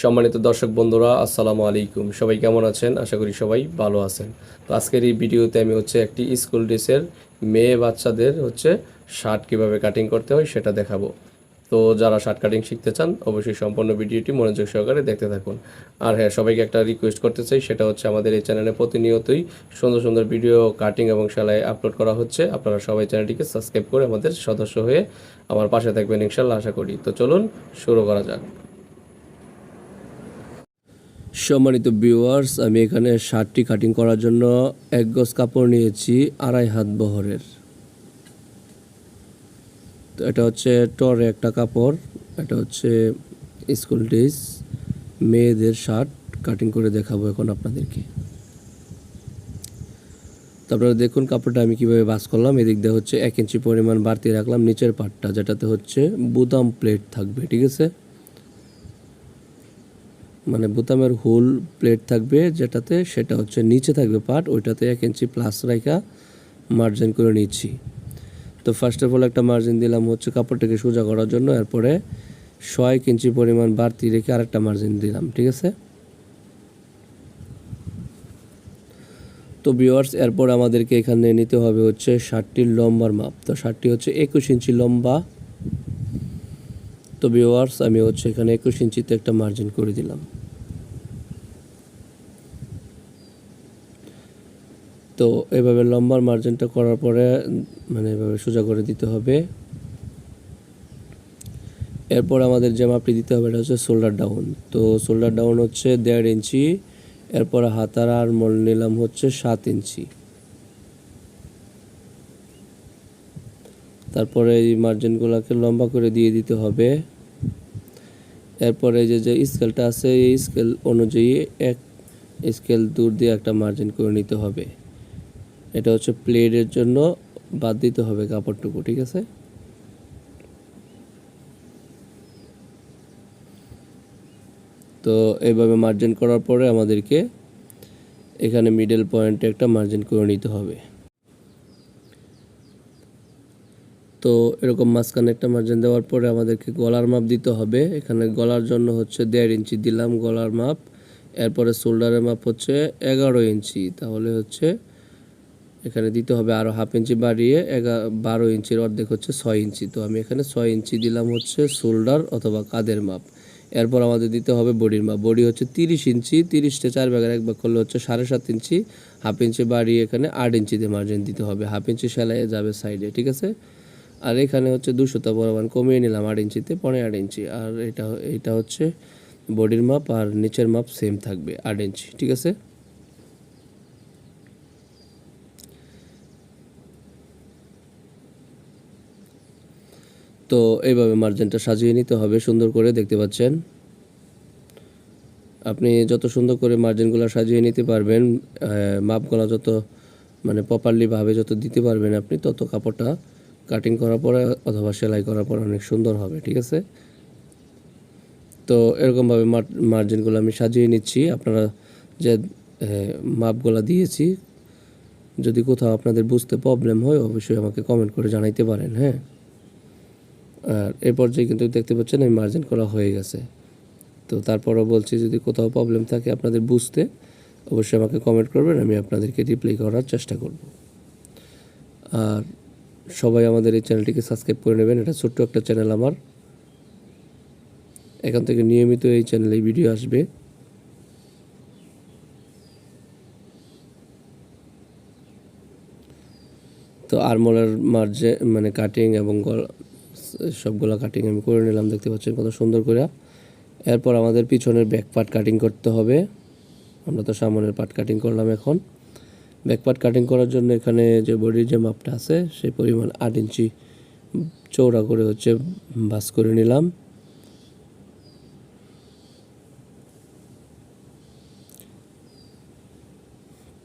সম্মানিত দর্শক বন্ধুরা, আসসালামু আলাইকুম। সবাই কেমন আছেন? আশা করি সবাই ভালো আছেন। তো আজকের এই ভিডিওতে আমি হচ্ছে একটি স্কুল ড্রেসের মেয়ে বাচ্চাদের হচ্ছে শার্ট কীভাবে কাটিং করতে হয় সেটা দেখাবো। তো যারা শার্ট কাটিং শিখতে চান, অবশ্যই সম্পূর্ণ ভিডিওটি মনোযোগ সহকারে দেখতে থাকুন। আর হ্যাঁ সবাইকে একটা রিকোয়েস্ট করতে চাই, সেটা হচ্ছে আমাদের এই চ্যানেলে প্রতিনিয়তই সুন্দর সুন্দর ভিডিও কাটিং এবং সেলাই আপলোড করা হচ্ছে। আপনারা সবাই চ্যানেলটিকে সাবস্ক্রাইব করে আমাদের সদস্য হয়ে আমার পাশে থাকবেন ইনশাল্লাহ, আশা করি। তো চলুন, শুরু করা যাক। সম্মানিত ভিউয়ার্স আমি এখানে শার্টটি কাটিং করার জন্য এক গজ কাপড় নিয়েছি, আড়াই হাত বহরের। তো এটা হচ্ছে টরে একটা কাপড়, এটা হচ্ছে স্কুল ড্রেস মেয়েদের শার্ট কাটিং করে দেখাবো এখন আপনাদেরকে। তো আপনারা দেখুন কাপড়টা আমি কীভাবে বাস করলাম, এদিক দিয়ে হচ্ছে এক ইঞ্চি পরিমাণ বাড়তি রাখলাম, নিচের পাটটা যেটাতে হচ্ছে বুতাম প্লেট থাকবে, ঠিক আছে? মানে বোতামের হোল প্লেট থাকবে, যেটাতে সেটা হচ্ছে নিচে থাকবে পার্ট ওইটাতে এক ইঞ্চি প্লাস রাখা মার্জিন করে নিচ্ছি। তো ফার্স্ট অফ অল একটা মার্জিন দিলাম হচ্ছে কাপড়টাকে সোজা করার জন্য, এরপরে ছয় ইঞ্চি পরিমাণ বাড়তি রেখে আরেকটা মার্জিন দিলাম, ঠিক আছে? তো বিওয়ার্স এরপর আমাদেরকে এখানে নিতে হবে হচ্ছে ষাটটির লম্বার মাপ। তো ষাটটি হচ্ছে একুশ ইঞ্চি লম্বা। তো বিওয়ার্স আমি হচ্ছে এখানে একুশ ইঞ্চিতে একটা মার্জিন করে দিলাম। তো এভাবে লম্বার মার্জিনটা করার পরে মানে এভাবে সোজা করে দিতে হবে। এরপর আমাদের যে মাপটি দিতে হবে, এটা হচ্ছে শোল্ডার ডাউন তো শোল্ডার ডাউন হচ্ছে দেড় ইঞ্চি, এরপর হাতার আর মল নিলাম হচ্ছে সাত ইঞ্চি। তারপরে এই মার্জিনগুলোকে লম্বা করে দিয়ে দিতে হবে। এরপরে যে যে স্কেলটা আছে, এই স্কেল অনুযায়ী এক স্কেল দূর দিয়ে একটা মার্জিন করে নিতে হবে। এটা হচ্ছে প্লেটের জন্য বাদ দিতে হবে কাপড়টুকু, ঠিক আছে? তো এইভাবে মার্জিন করার পরে আমাদেরকে এখানে মিডল পয়েন্টে একটা মার্জিন করে নিতে হবে। তো এরকম মাঝখানে একটা মার্জিন দেওয়ার পরে আমাদেরকে গলার মাপ দিতে হবে। এখানে গলার জন্য হচ্ছে দেড় ইঞ্চি দিলাম গলার মাপ। এরপরে শোল্ডারের মাপ হচ্ছে এগারো ইঞ্চি। তাহলে হচ্ছে এখানে দিতে হবে আরও হাফ ইঞ্চি বাড়িয়ে এগা বারো ইঞ্চির অর্ধেক হচ্ছে ছয় ইঞ্চি। তো আমি এখানে ছয় ইঞ্চি দিলাম হচ্ছে শোল্ডার অথবা কাদের মাপ। এরপর আমাদের দিতে হবে বডির মাপ। বডি হচ্ছে তিরিশ ইঞ্চি তিরিশটা চার ভাগের এক ভাগ করলে হচ্ছে সাড়ে সাত ইঞ্চি। হাফ ইঞ্চি বাড়িয়ে এখানে আট ইঞ্চিতে মার্জিন দিতে হবে। হাফ ইঞ্চি সেলাই যাবে সাইডে ঠিক আছে? আর এখানে হচ্ছে দুশোটা পরিমাণ কমিয়ে নিলাম আট ইঞ্চিতে পনেরো আট ইঞ্চি। আর এটা এটা হচ্ছে বডির মাপ আর নিচের মাপ সেম থাকবে আট ইঞ্চি, ঠিক আছে? তো এইভাবে মার্জিনটা সাজিয়ে নিতে হবে, সুন্দর করে, দেখতে পাচ্ছেন? আপনি যত সুন্দর করে মার্জিনগুলো সাজিয়ে নিতে পারবেন মাপগুলো যত মানে প্রপারলিভাবে যত দিতে পারবেন আপনি, তত কাপড়টা কাটিং করার পরে অথবা সেলাই করার পরে অনেক সুন্দর হবে, ঠিক আছে? তো এরকমভাবে মার্জিনগুলো আমি সাজিয়ে নিচ্ছি। আপনারা যে মাপগুলো দিয়েছি, যদি কোথাও আপনাদের বুঝতে প্রবলেম হয়, অবশ্যই আমাকে কমেন্ট করে জানাইতে পারেন হ্যাঁ? আর এই পর্যায়ে কিন্তু দেখতে পাচ্ছেন আমি মার্জিন করা হয়ে গেছে। তো তারপরও বলছি, যদি কোথাও প্রবলেম থাকে আপনাদের বুঝতে, অবশ্যই আমাকে কমেন্ট করবেন, আমি আপনাদেরকে রিপ্লাই করার চেষ্টা করব। আর সবাই আমাদের এই চ্যানেলটিকে সাবস্ক্রাইব করে নেবেন, এটা ছোট্ট একটা চ্যানেল আমার। এখান থেকে নিয়মিত এই চ্যানেলে ভিডিও আসবে। তো আরমোলার মার্জে মানে কাটিং এবং সবগুলো কাটিং আমি করে নিলাম, দেখতে পাচ্ছেন কত সুন্দর করে এরপর আমাদের পিছনের ব্যাক পার্ট কাটিং করতে হবে। আমরা তো সামনের পার্ট কাটিং করলাম এখন। ব্যাক পার্ট কাটিং করার জন্য এখানে যে বডির যে মাপটা আছে সেই পরিমাণ আট ইঞ্চি চৌড়া করে হচ্ছে বাস করে নিলাম।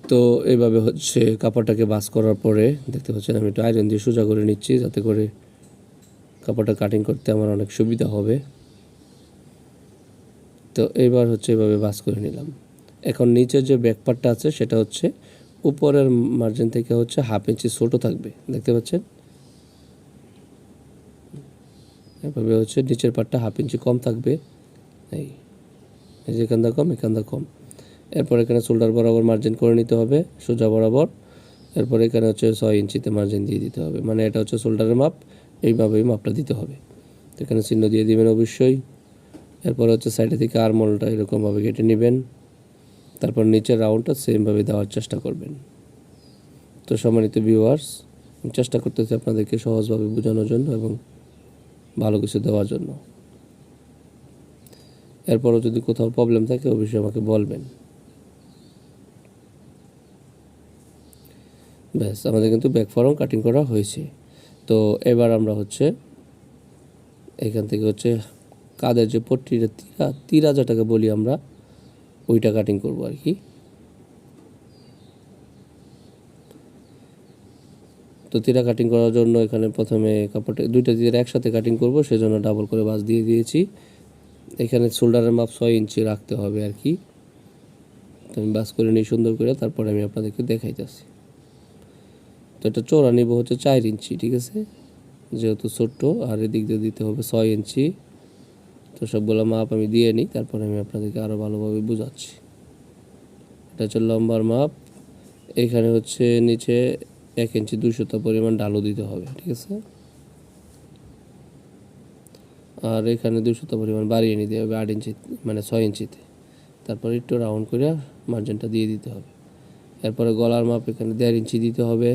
তো এইভাবে হচ্ছে কাপড়টাকে বাস করার পরে, দেখতে পাচ্ছেন আমি একটু আয়রন দিয়ে সোজা করে নিচ্ছি, যাতে করে কাপড়টা কাটিং করতে আমার অনেক সুবিধা হবে। তো এইবার হচ্ছে এভাবে বাস করে নিলাম। এখন নিচের যে ব্যাকপার্টটা আছে সেটা হচ্ছে উপরের মার্জিন থেকে হচ্ছে হাফ ইঞ্চি ছোটো থাকবে, দেখতে পাচ্ছেন? এভাবে হচ্ছে নিচের পার্টটা হাফ ইঞ্চি কম থাকবে। এই যে এখানটা কম এখানটা কম। এরপর এখানে শোল্ডার বরাবর মার্জিন করে নিতে হবে, সোজা বরাবর। এরপর এখানে হচ্ছে ছয় ইঞ্চিতে মার্জিন দিয়ে দিতে হবে। মানে এটা হচ্ছে শোল্ডারের মাপ। এইভাবেই মাপটা দিতে হবে। তো এখানে চিহ্ন দিয়ে দিবেন অবশ্যই। এরপর হচ্ছে সাইডে থেকে আরমোলটা এরকমভাবে কেটে নেবেন। তারপর নিচের রাউন্ডটা সেমভাবে দেওয়ার চেষ্টা করবেন। তো সম্মানিত ভিউয়ার্স চেষ্টা করতেছি আপনাদেরকে সহজভাবে বোঝানোর জন্য এবং ভালো কিছু দেওয়ার জন্য। এরপরও যদি কোথাও প্রবলেম থাকে, অবশ্যই আমাকে বলবেন। ব্যাস, আমাদের কিন্তু ব্যাক ফরম কাটিং করা হয়েছে। তো এবার আমরা হচ্ছে এখান থেকে হচ্ছে কাদের যে পট্টিটা, তিরা তিরা যেটাকে বলি আমরা, ওইটা কাটিং করব আর কি। তো তিরা কাটিং করার জন্য এখানে প্রথমে কাপড়টা, দুইটা তিরা একসাথে কাটিং করব, সেজন্য ডাবল করে বাস দিয়ে দিয়েছি। এখানে শোল্ডারের মাপ ছয় ইঞ্চি রাখতে হবে আর কি। তো আমি বাস করে নিই সুন্দর করে, তারপরে আমি আপনাদেরকে দেখাইতেছি। তো এটা চোরা নিব হচ্ছে চার ইঞ্চি, ঠিক আছে? যেহেতু ছোট্ট, আর এদিক দিয়ে দিতে হবে ছয় ইঞ্চি। তো সবগুলো মাপ আমি দিয়ে নিই, তারপরে আমি আপনাদেরকে আরও ভালোভাবে বোঝাচ্ছি। এটা হচ্ছে লম্বার মাপ। এখানে হচ্ছে নিচে এক ইঞ্চি দুশোটা পরিমাণ ডালু দিতে হবে, ঠিক আছে? আর এখানে দুশোটা পরিমাণ বাড়িয়ে নিতে হবে আট ইঞ্চি মানে ছয় ইঞ্চিতে। তারপর একটু রাউন্ড করে মার্জিনটা দিয়ে দিতে হবে। এরপরে গলার মাপ এখানে দেড় ইঞ্চি দিতে হবে।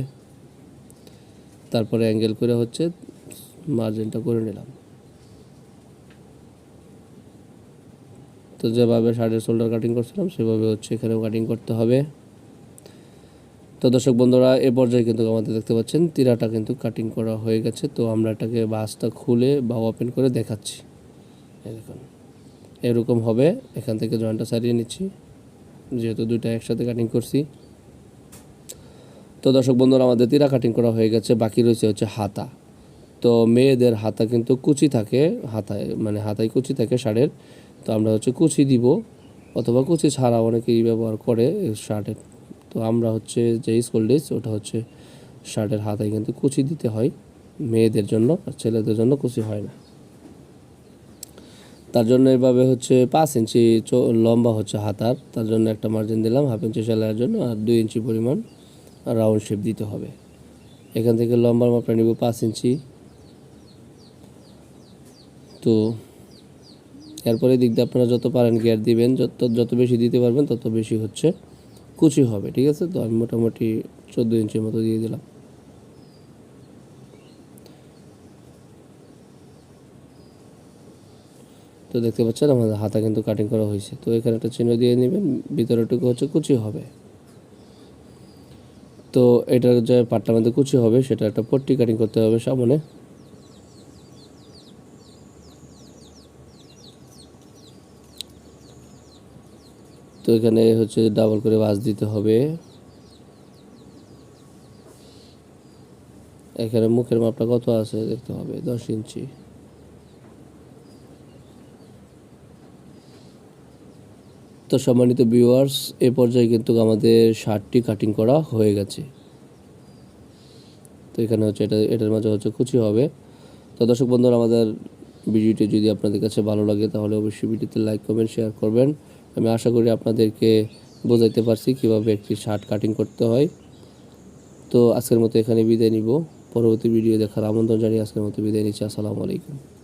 তারপরে অ্যাঙ্গেল করে হচ্ছে মার্জিনটা করে নিলাম। তো যেভাবে শার্টের শোল্ডার কাটিং করছিলাম, সেভাবে হচ্ছে এখানেও কাটিং করতে হবে। তো দর্শক বন্ধুরা, এ পর্যায়ে কিন্তু আমাদের দেখতে পাচ্ছেন তিরাটা কিন্তু কাটিং করা হয়ে গেছে। তো আমরা এটাকে বাসটা খুলে বা ওপেন করে দেখাচ্ছি। দেখুন, এরকম হবে। এখান থেকে জয়েন্টটা সারিয়ে নিচ্ছি। যেহেতু দুইটা একসাথে কাটিং করছি। তো দর্শক বন্ধুরা, আমাদের তিরা কাটিং করা হয়ে গেছে, বাকি রয়েছে হচ্ছে হাতা। তো মেয়েদের হাতা কিন্তু কুচি থাকে, হাতায় মানে হাতায় কুচি থাকে শার্টের। তো আমরা হচ্ছে কুচি দিব, অথবা কুচি ছাড়া অনেকেই ব্যবহার করে শার্টের। তো আমরা হচ্ছে যে স্কুল ড্রেস ওটা হচ্ছে শার্টের হাতায় কিন্তু কুচি দিতে হয়, মেয়েদের জন্য আর ছেলেদের জন্য কুচি হয় না। তার জন্য এভাবে হচ্ছে পাঁচ ইঞ্চি লম্বা হচ্ছে হাতার, তার জন্য একটা মার্জিন দিলাম হাফ ইঞ্চি সেলাইয়ের জন্য, আর দুই ইঞ্চি পরিমাণ রাউন্ড শেপ দিতে হবে। এখান থেকে লম্বার মাপটা নিব পাঁচ ইঞ্চি। তো এরপরে দিক দিয়ে আপনারা যত পারেন গিয়ার দিবেন, যত যত বেশি দিতে পারবেন তত বেশি হচ্ছে কুচি হবে, ঠিক আছে? তো আমি মোটামুটি চোদ্দ ইঞ্চির মতো দিয়ে দিলাম। তো দেখতে পাচ্ছেন আমাদের হাতা কিন্তু কাটিং করা হয়েছে। তো এখানে একটা চিহ্ন দিয়ে নেবেন ভিতরেটুকু হচ্ছে কুচি হবে। তো এটার যে পাটটার মধ্যে কুচি হবে, সেটা একটা পট্টি কাটিং করতে হবে সামনে। তো এখানে হচ্ছে ডাবল করে বাস দিতে হবে। এখানে মুখের মাপটা কত আছে দেখতে হবে, দশ ইঞ্চি। তো সম্মানিত ভিউয়ার্স এ পর্যায়ে কিন্তু আমাদের শার্টটি কাটিং করা হয়ে গেছে। তো এখানে হচ্ছে এটা, এটার মাঝে হচ্ছে কুচি হবে। তো দর্শক বন্ধুরা, আমাদের ভিডিওটি যদি আপনাদের কাছে ভালো লাগে, তাহলে অবশ্যই ভিডিওতে লাইক কমেন্ট শেয়ার করবেন। আমি আশা করি আপনাদেরকে বোঝাইতে পারছি কীভাবে একটি শার্ট কাটিং করতে হয়। তো আজকের মতো এখানে বিদায় নিব। পরবর্তী ভিডিও দেখার আমন্ত্রণ জানিয়ে আজকের মতো বিদায় নিচ্ছি। আসসালামু আলাইকুম।